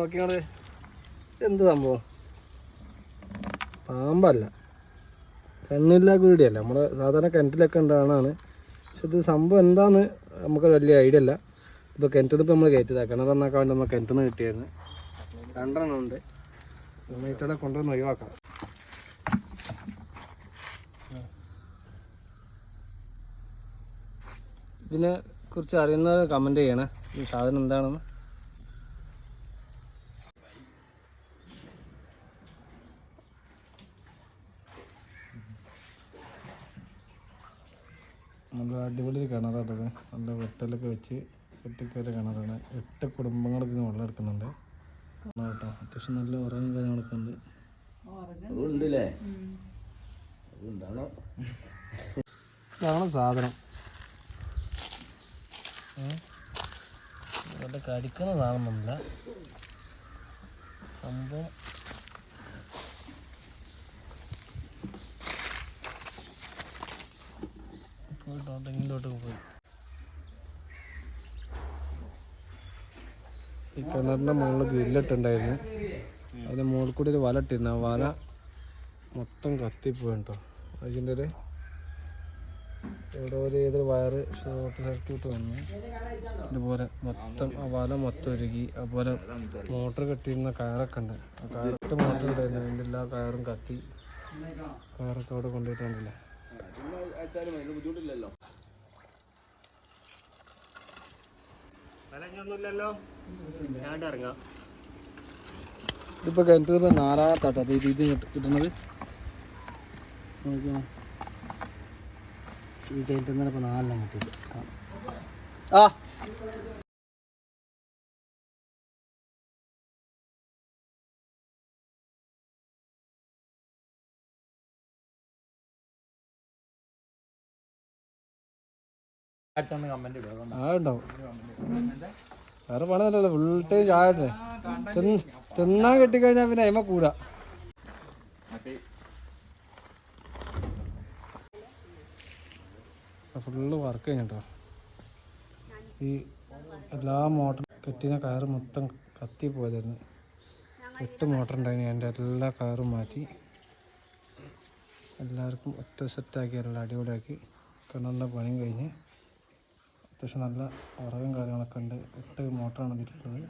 നോക്കിയാൾ എന്ത് സംഭവം? പാമ്പല്ല. കണ്ണില്ല കൂടിയല്ല നമ്മുടെ സാധാരണ കിണറ്റിലൊക്കെ ഉണ്ടാവണതാണ് പക്ഷെ ഇത് സംഭവം എന്താന്ന് നമുക്ക് വലിയ ഐഡിയ അല്ല. ഇപ്പോൾ കിണറ്റിൽ ഇപ്പോൾ നമ്മൾ കയറ്റിയതാണ് കിണർ എന്നാക്കാൻ വേണ്ടി നമ്മൾ കിണറ്റിൽ നിന്ന് കിട്ടിയായിരുന്നു. രണ്ടെണ്ണം ഉണ്ട്. നന്നായിട്ടവിടെ കൊണ്ടുവന്ന് ഒഴിവാക്കാം. ഇതിനെ കുറിച്ച് അറിയുന്നവർ കമന്റ് ചെയ്യണേ. ഈ സാധനം എന്താണെന്ന്. നല്ല അടിപൊളി കിണറാണ് ഇത്. നല്ല വെട്ടലൊക്കെ വെച്ച് കെട്ടിക്കയറിയ കിണറാണ്. എട്ട് കുടുംബങ്ങൾക്ക് വെള്ളം എടുക്കുന്നുണ്ട് കേട്ടോ അത്യാവശ്യം നല്ല ഉറങ്ങും കാര്യങ്ങളൊക്കെ ഉണ്ട്. ഇതാണ് സാധനം. നല്ല കടിക്കുന്ന സാധനമൊന്നുമില്ല. സംഭവം പോയിട്ടോ തെങ്ങിലോട്ട് പോയി. ഈ കിണറിന്റെ മുകളിൽ ഗ്രില്ലിട്ടുണ്ടായിരുന്നു. അതിന് മുകളിൽ കൂടി ഒരു വല ഇട്ടിരുന്നു ആ വല മൊത്തം കത്തിപ്പോയി കേട്ടോ അതിന്റെ ഒരു ഇവിടെ ഒരു ഏതൊരു വയറ് ഷോർട്ട് സർക്യൂട്ട് വന്നു. ഇതുപോലെ മൊത്തം ആ വല മൊത്തം ഒരുക്കി. അതുപോലെ മോട്ടർ കെട്ടിയിരുന്ന കയറൊക്കെ ഉണ്ട്. ആ കയറിട്ട് മോട്ടർ ഇടായിരുന്നു എല്ലാ കയറും കത്തി. കയറൊക്കെ അവിടെ കൊണ്ടുപോയിട്ടുണ്ടല്ലേ ബുദ്ധിമുട്ടില്ലല്ലോ. ഇതിപ്പോ കിണറ്റിൽ നാലാമത്താട്ടോ ഇത് ഇത് കിട്ടുന്നത്. നോക്കിയോ ഈ കിണറ്റിൽ നിന്ന് നാലെണ്ണം കിട്ടിയത് ആ. വേറെ പണിയല്ലല്ലോ ഫുൾ ടൈം ചായട്ടെ തിന്നാൻ കിട്ടിക്കഴിഞ്ഞാൽ പിന്നെ അയിമ കൂടാ. ഫുള്ള് വർക്ക് കഴിഞ്ഞിട്ടോ? ഈ എല്ലാ മോട്ടർ കെട്ടിന കയറ് മൊത്തം കത്തി പോയതായിരുന്നു. എട്ട് മോട്ടർ ഉണ്ടായിരുന്നു എന്റെ എല്ലാ കയറും മാറ്റി. എല്ലാവർക്കും ഒറ്റ സെറ്റാക്കി എല്ലാം അടിപൊളിയാക്കി. കിണറിന്റെ പണിയും കഴിഞ്ഞ്. അത്യാവശ്യം നല്ല ഉറവും കാര്യങ്ങളൊക്കെ ഉണ്ട്. എട്ട് മോട്ടറാണ് ഇതിലുള്ളത്.